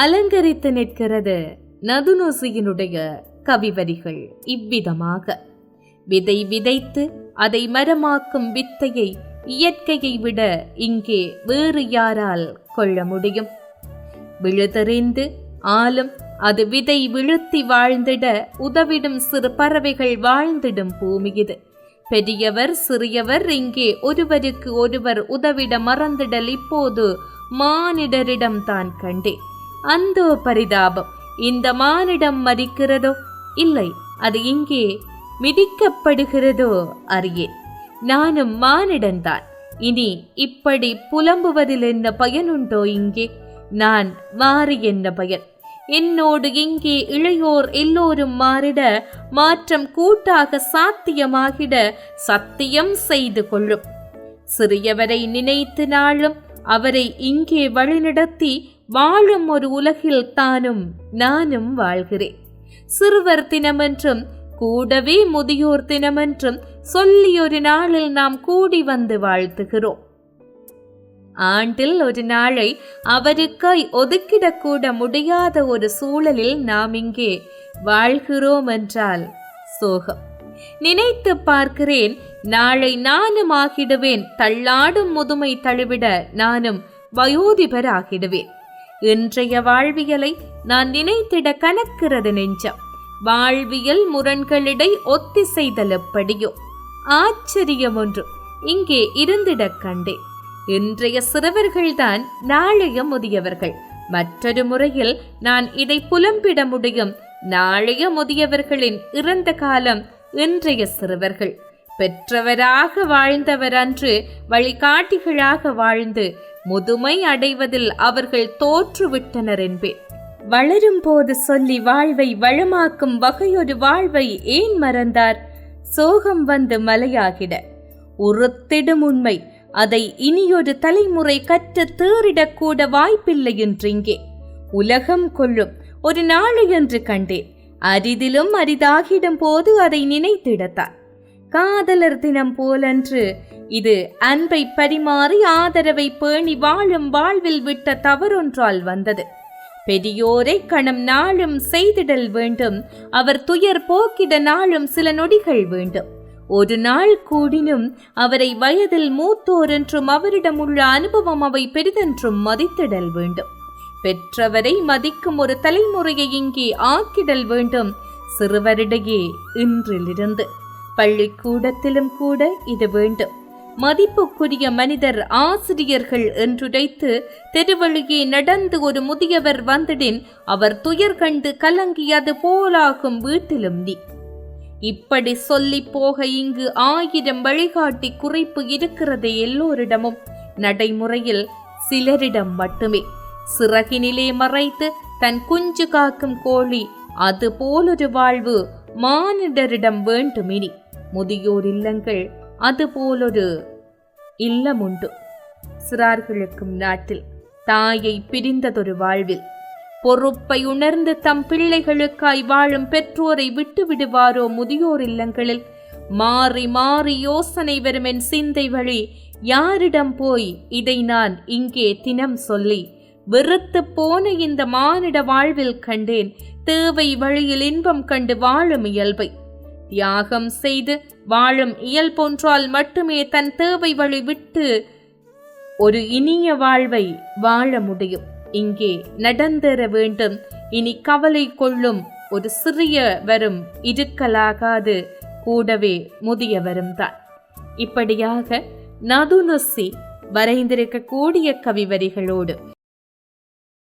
அலங்கரித்து நிற்கிறது நதுநோசியினுடைய கவிவரிகள். இவ்விதமாக விதை விதைத்து அதை மரமாக்கும் வித்தையை இயற்கையை விட இங்கே வேறு யாரால் கொள்ள முடியும்? விழுதறிந்து ஆளும் அது விதை விழுத்தி வாழ்ந்திட உதவிடும் சிறு பறவைகள் வாழ்ந்திடும் பூமி இது. பெரியவர் சிறியவர் இங்கே ஒருவருக்கு ஒருவர் உதவிட மறந்திடல் இப்போது மானிடரிடம் தான் கண்டேன். அந்தோ பரிதாபம். இந்த மானிடம் மதிக்கிறதோ? இல்லை அது இங்கே மிதிக்கப்படுகிறதோ அறியேன் நானும் மானிடன்தான் இனி இப்படி புலம்புவதில் என்ன பயனுண்டோ இங்கே? நான் மாறி என்ன பயன்? என்னோடு இங்கே இளையோர் எல்லோரும் மாறிட மாற்றம் கூட்டாக சாத்தியமாகிட சத்தியம் செய்து கொள்ளும். சிறியவரை நினைத்து நாளும் அவரை இங்கே வழிநடத்தி வாழும் ஒரு உலகில் தானும் நானும் வாழ்கிறேன். சிறுவர் தினமென்றும் கூடவே முதியோர் தினமென்றும் சொல்லி ஒரு நாளில் நாம் கூடி வந்து வாழ்த்துகிறோம். ஆண்டில் ஒரு நாளை அவருக்காய் ஒதுக்கிடக்கூட முடியாத ஒரு சூழலில் நாம் இங்கே வாழ்கிறோம் என்றால் சோகம். நினைத்து பார்க்கிறேன் நாளை நானும் ஆகிடுவேன் தள்ளாடும் முதுமை தழுவிட நானும் வயோதிபராகிடுவேன். இன்றைய வாழ்வியலை நான் நினைத்திட கணக்கிறது நெஞ்சம். வாழ்வியல் முரண்களிடை ஒத்திசைதல் எப்படியோ ஆச்சரியம் ஒன்று. இங்கே இருந்திடக் கண்டேன் இன்றைய சிறுவர்கள்தான் நாளைய முதியவர்கள். மற்றொரு முறையில் நான் இதை புலம்பிட முடியும். நாளைய முதியவர்களின் இறந்த காலம் இன்றைய சிறுவர்கள். பெற்றவராக வாழ்ந்தவர் அன்று வழிகாட்டிகளாக வாழ்ந்து முதுமை அடைவதில் அவர்கள் தோற்றுவிட்டனர் என்பேன் வளரும் போது சொல்லி வாழ்வை வளமாக்கும் வகையொரு வாழ்வை ஏன் மறந்தார்? சோகம் வந்து மலையாகிட. உறுத்திடும் உண்மை அதை இனியொரு தலைமுறை கற்று தேறிடக்கூட வாய்ப்பில்லை என்றிங்கே. உலகம் கொள்ளும் ஒரு நாளை என்று கண்டேன். அரிதிலும் அரிதாகிடும் போது அதை நினைத்திடத்தான். காதலர் தினம் போலன்று இது அன்பை பரிமாறி ஆதரவை பேணி வாழும் வாழ்வில் விட்ட தவறொன்றால் வந்தது. பெரியோரை கணம் நாளும் செய்திடல் வேண்டும். அவர் துயர் போக்கிட நாளும் சில நொடிகள் வேண்டும். ஒரு நாள் கூடினும் அவரை வயதில் மூத்தோர் என்றும் அவரிடம் உள்ள அனுபவம் அவை பெரிதென்றும் மதித்திடல் வேண்டும். பெற்றவரை மதிக்கும் ஒரு தலைமுறையை இங்கே ஆக்கிடல் வேண்டும். சிறுவரிடையே இன்றிலிருந்து. பள்ளிக்கூடத்திலும் கூட இது வேண்டும். மதிப்புக்குரிய மனிதர் ஆசிரியர்கள் என்றுரைத்து தெருவழியே நடந்து ஒரு முதியவர் வந்திடின் அவர் துயர் கண்டு கலங்கியது போலாகும் வீட்டிலும் நீ. இப்படி சொல்லி போக இங்கு ஆயிரம் வழிகாட்டி குறைப்பு இருக்கிறது எல்லோரிடமும். நடைமுறையில் சிலரிடம் மட்டுமே. சிறகினிலே மறைத்து தன் குஞ்சு காக்கும் கோழி அது போலொரு வாழ்வு மானிடரிடம் வேண்டுமினி முதியோர் இல்லங்கள் அதுபோலொரு இல்லமுண்டு. சிறார்களுக்கும் நாட்டில் தாயை பிரிந்ததொரு வாழ்வில் பொறுப்பை உணர்ந்து தம் பிள்ளைகளுக்காய் வாழும் பெற்றோரை விட்டு விடுவாரோ முதியோர் இல்லங்களில்? மாறி மாறி யோசனை வரும் என் சிந்தை வழி யாரிடம் போய் இதை நான் இங்கே தினம் சொல்லி வெறுத்து போன இந்த மானிட வாழ்வில் கண்டேன். தேவை வழியில் இன்பம் கண்டு வாழும் இயல்பை தியாகம் செய்து வாழும் இயல் போன்றால் மட்டுமே தன் தேவை வழி விட்டு ஒரு இனிய வாழ்வை வாழ முடியும். இங்கே நடந்தேற வேண்டும். இனி கவலை கொள்ளும் ஒரு சிறிய வரும் இருக்கலாகாது. கூடவே முதியவரும் தான். இப்படியாக நதுநொசி வரைந்திருக்கக்கூடிய கவிவரிகளோடு